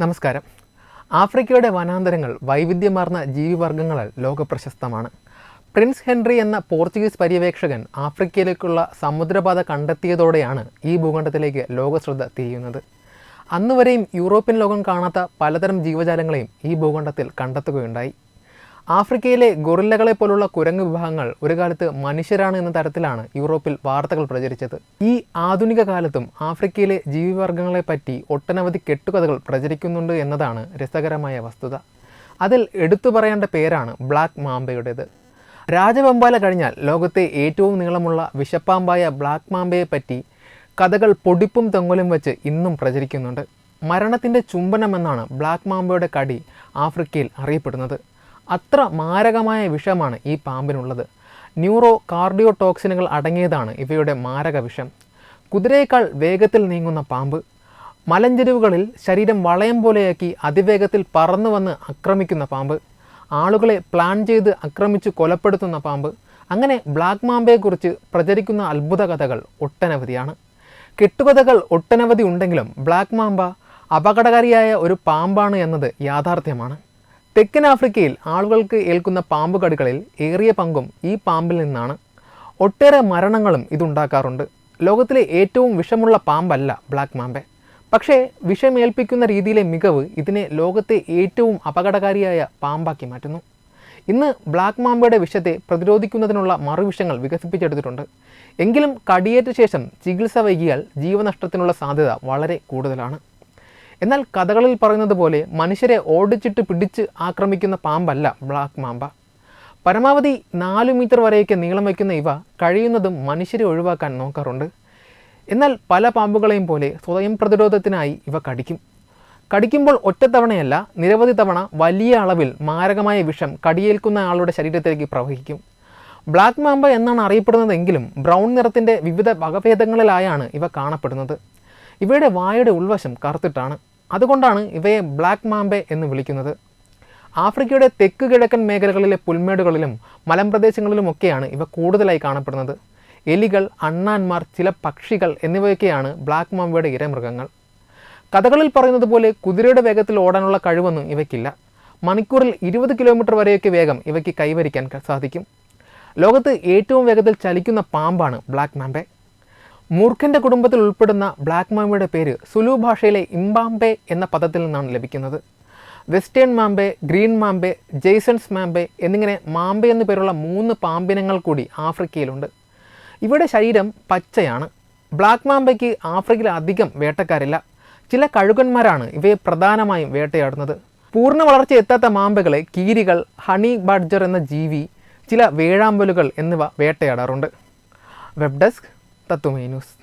നമസ്കാരം. ആഫ്രിക്കയുടെ വനാന്തരങ്ങൾ വൈവിധ്യമാർന്ന ജീവിവർഗങ്ങളാൽ ലോകപ്രശസ്തമാണ്. പ്രിൻസ് ഹെൻറി എന്ന പോർച്ചുഗീസ് പര്യവേക്ഷകൻ ആഫ്രിക്കയിലേക്കുള്ള സമുദ്രപാത കണ്ടെത്തിയതോടെയാണ് ഈ ഭൂഖണ്ഡത്തിലേക്ക് ലോകശ്രദ്ധ തിരിയുന്നത്. അന്നുവരെയും യൂറോപ്യൻ ലോകം കാണാത്ത പലതരം ജീവജാലങ്ങളെയും ഈ ഭൂഖണ്ഡത്തിൽ കണ്ടെത്തുകയുണ്ടായി. ആഫ്രിക്കയിലെ ഗൊറില്ലകളെ പോലുള്ള കുരങ്ങ് വിഭാഗങ്ങൾ ഒരു കാലത്ത് മനുഷ്യരാണ് എന്ന തരത്തിലാണ് യൂറോപ്പിൽ വാർത്തകൾ പ്രചരിച്ചത്. ഈ ആധുനിക കാലത്തും ആഫ്രിക്കയിലെ ജീവിവർഗങ്ങളെ പറ്റി ഒട്ടനവധി കെട്ടുകഥകൾ പ്രചരിക്കുന്നുണ്ട് എന്നതാണ് രസകരമായ വസ്തുത. അതിൽ എടുത്തു പറയേണ്ട പേരാണ് ബ്ലാക്ക് മാമ്പയുടേത്. രാജവെമ്പാല കഴിഞ്ഞാൽ ലോകത്തെ ഏറ്റവും നീളമുള്ള വിഷപ്പാമ്പായ ബ്ലാക്ക് മാമ്പയെ പറ്റി കഥകൾ പൊടിപ്പും തൊങ്ങലും വെച്ച് ഇന്നും പ്രചരിക്കുന്നുണ്ട്. മരണത്തിന്റെ ചുംബനമെന്നാണ് ബ്ലാക്ക് മാമ്പയുടെ കടി ആഫ്രിക്കയിൽ അറിയപ്പെടുന്നത്. അത്ര മാരകമായ വിഷമാണ് ഈ പാമ്പിനുള്ളത്. ന്യൂറോ കാർഡിയോ ടോക്സിനുകൾ അടങ്ങിയതാണ് ഇവയുടെ മാരക വിഷം. കുതിരയേക്കാൾ വേഗത്തിൽ നീങ്ങുന്ന പാമ്പ് മലഞ്ചെരിവുകളിൽ ശരീരം വളയം പോലെയാക്കി അതിവേഗത്തിൽ പറന്നു വന്ന് ആക്രമിക്കുന്ന പാമ്പ് ആളുകളെ പ്ലാൻ ചെയ്ത് ആക്രമിച്ച് കൊലപ്പെടുത്തുന്ന പാമ്പ് അങ്ങനെ ബ്ലാക്ക് മാമ്പയെക്കുറിച്ച് പ്രചരിക്കുന്ന അത്ഭുത കഥകൾ ഒട്ടനവധിയാണ്. കെട്ടുകഥകൾ ഒട്ടനവധി ഉണ്ടെങ്കിലും ബ്ലാക്ക് മാമ്പ അപകടകാരിയായ ഒരു പാമ്പാണ് എന്നത് യാഥാർത്ഥ്യമാണ്. തെക്കൻ ആഫ്രിക്കയിൽ ആളുകൾക്ക് ഏൽക്കുന്ന പാമ്പ് കടികളിൽ ഏറിയ പങ്കും ഈ പാമ്പിൽ നിന്നാണ്. ഒട്ടേറെ മരണങ്ങളും ഇതുണ്ടാക്കാറുണ്ട് ലോകത്തിലെ ഏറ്റവും വിഷമുള്ള പാമ്പല്ല ബ്ലാക്ക് മാമ്പെ പക്ഷേ വിഷമേൽപ്പിക്കുന്ന രീതിയിലെ മികവ് ഇതിനെ ലോകത്തെ ഏറ്റവും അപകടകാരിയായ പാമ്പാക്കി മാറ്റുന്നു. ഇന്ന് ബ്ലാക്ക് മാമ്പയുടെ വിഷത്തെ പ്രതിരോധിക്കുന്നതിനുള്ള മറുവിഷങ്ങൾ വികസിപ്പിച്ചെടുത്തിട്ടുണ്ട്. എങ്കിലും കടിയേറ്റ ശേഷം ചികിത്സ വൈകിയാൽ ജീവനഷ്ടത്തിനുള്ള സാധ്യത വളരെ കൂടുതലാണ്. എന്നാൽ കഥകളിൽ പറയുന്നത് പോലെ മനുഷ്യരെ ഓടിച്ചിട്ട് പിടിച്ച് ആക്രമിക്കുന്ന പാമ്പല്ല ബ്ലാക്ക് മാമ്പ പരമാവധി നാല് മീറ്റർ വരെയൊക്കെ നീളം വയ്ക്കുന്ന ഇവ കഴിയുന്നതും മനുഷ്യരെ ഒഴിവാക്കാൻ നോക്കാറുണ്ട്. എന്നാൽ പല പാമ്പുകളെയും പോലെ സ്വയം പ്രതിരോധത്തിനായി ഇവ കടിക്കും. കടിക്കുമ്പോൾ ഒറ്റത്തവണയല്ല നിരവധി തവണ വലിയ അളവിൽ മാരകമായ വിഷം കടിയേൽക്കുന്ന ആളുടെ ശരീരത്തിലേക്ക് പ്രവഹിക്കും. ബ്ലാക്ക് മാമ്പ എന്നാണ് അറിയപ്പെടുന്നതെങ്കിലും ബ്രൗൺ നിറത്തിന്റെ വിവിധ വകഭേദങ്ങളിലായാണ് ഇവ കാണപ്പെടുന്നത്. ഇവയുടെ വായുടെ ഉൾവശം കറുത്തിട്ടാണ്. അതുകൊണ്ടാണ് ഇവയെ ബ്ലാക്ക് മാമ്പെ എന്ന് വിളിക്കുന്നത്. ആഫ്രിക്കയുടെ തെക്ക് കിഴക്കൻ മേഖലകളിലെ പുൽമേടുകളിലും മലമ്പ്രദേശങ്ങളിലുമൊക്കെയാണ് ഇവ കൂടുതലായി കാണപ്പെടുന്നത്. എലികൾ അണ്ണാന്മാർ ചില പക്ഷികൾ എന്നിവയൊക്കെയാണ് ബ്ലാക്ക് മാമ്പയുടെ ഇരമൃഗങ്ങൾ. കഥകളിൽ പറയുന്നത് പോലെ കുതിരയുടെ വേഗത്തിൽ ഓടാനുള്ള കഴിവൊന്നും ഇവയ്ക്കില്ല. മണിക്കൂറിൽ ഇരുപത് കിലോമീറ്റർ വരെയൊക്കെ വേഗം ഇവയ്ക്ക് കൈവരിക്കാൻ സാധിക്കും. ലോകത്ത് ഏറ്റവും വേഗത്തിൽ ചലിക്കുന്ന പാമ്പാണ് ബ്ലാക്ക് മാമ്പെ മൂർഖന്റെ കുടുംബത്തിൽ ഉൾപ്പെടുന്ന ബ്ലാക്ക് മാമ്പയുടെ പേര് സുലു ഭാഷയിലെ ഇംബാംബെ എന്ന പദത്തിൽ നിന്നാണ് ലഭിക്കുന്നത്. വെസ്റ്റേൺ മാമ്പെ ഗ്രീൻ മാമ്പെ ജെയ്സൺസ് മാമ്പെ എന്നിങ്ങനെ മാമ്പെ എന്നു പേരുള്ള മൂന്ന് പാമ്പിനങ്ങൾ കൂടി ആഫ്രിക്കയിലുണ്ട്. ഇവയുടെ ശരീരം പച്ചയാണ്. ബ്ലാക്ക് മാമ്പയ്ക്ക് ആഫ്രിക്കയിൽ അധികം വേട്ടക്കാരില്ല. ചില കഴുകന്മാരാണ് ഇവയെ പ്രധാനമായും വേട്ടയാടുന്നത്. പൂർണ വളർച്ച എത്താത്ത മാമ്പകളെ കീരികൾ ഹണി ബഡ്ജർ എന്ന ജീവി ചില വേഴാമ്പലുകൾ എന്നിവ വേട്ടയാടാറുണ്ട്. Web desk tatu menos.